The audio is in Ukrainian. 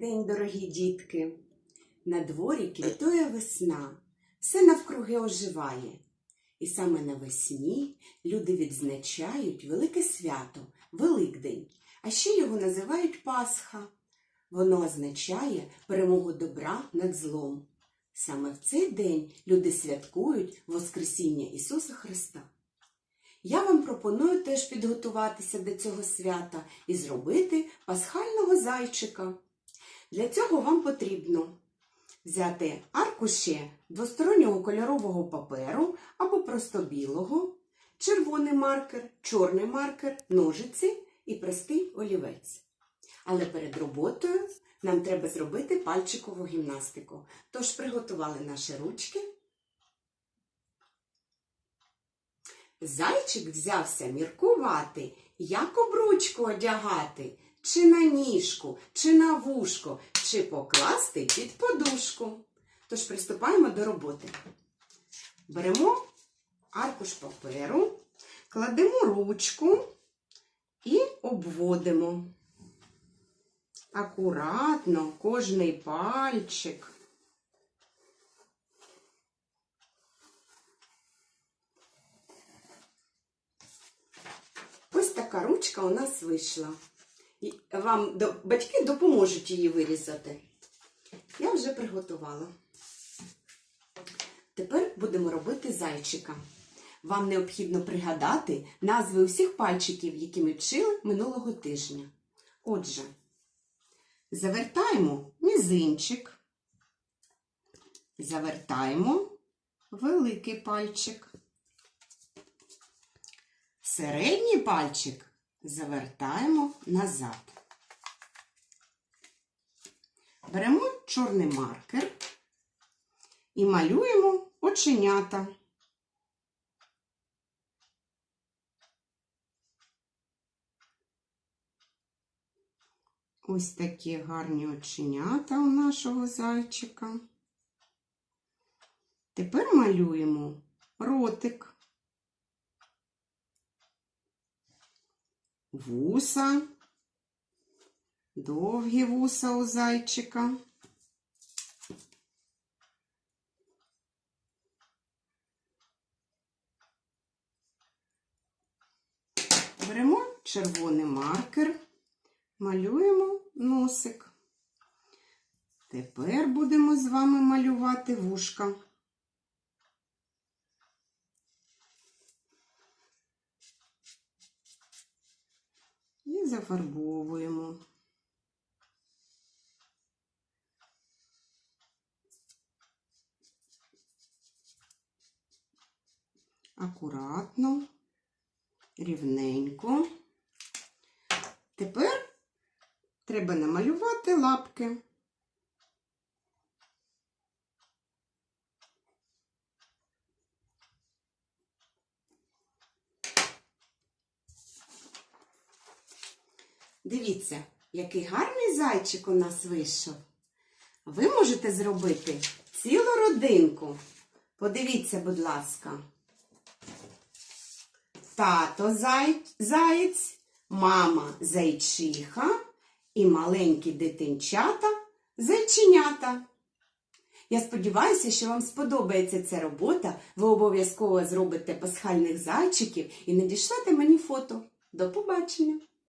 день, дорогі дітки! На дворі квітує весна, все навкруги оживає. І саме навесні люди відзначають велике свято Великдень, а ще його називають Пасха. Воно означає перемогу добра над злом. Саме в цей день люди святкують Воскресіння Ісуса Христа. Я вам пропоную теж підготуватися до цього свята і зробити пасхального зайчика. Для цього вам потрібно взяти аркуші двостороннього кольорового паперу або просто білого, червоний маркер, чорний маркер, ножиці і простий олівець. Але перед роботою нам треба зробити пальчикову гімнастику. Тож приготували наші ручки. Зайчик взявся міркувати, як обручку одягати, чи на ніжку, чи на вушко, чи покласти під подушку. Тож приступаємо до роботи. Беремо аркуш паперу, кладемо ручку і обводимо. Акуратно кожний пальчик. Ось така ручка у нас вийшла. Вам батьки допоможуть її вирізати. Я вже приготувала. Tепер будемо робити зайчика. Вам необхідно пригадати назви усіх пальчиків, які ми вчили минулого тижня. Отже, завертаємо мізинчик, завертаємо великий пальчик. Середній пальчик завертаємо назад. Беремо чорний маркер і малюємо оченята. Ось такі гарні оченята у нашого зайчика. Тепер малюємо ротик. Вуса, довгі вуса у зайчика. Беремо червоний маркер, малюємо носик. Тепер будемо з вами малювати вушка. і зафарбовуємо. Акуратно, рівненько. Тепер треба намалювати лапки. Дивіться, який гарний зайчик у нас вийшов. Ви можете зробити цілу родинку. Подивіться, будь ласка. Тато заєць, мама зайчиха і маленькі дитинчата зайченята. Я сподіваюся, що вам сподобається ця робота. Ви обов'язково зробите пасхальних зайчиків і надішлете мені фото. До побачення!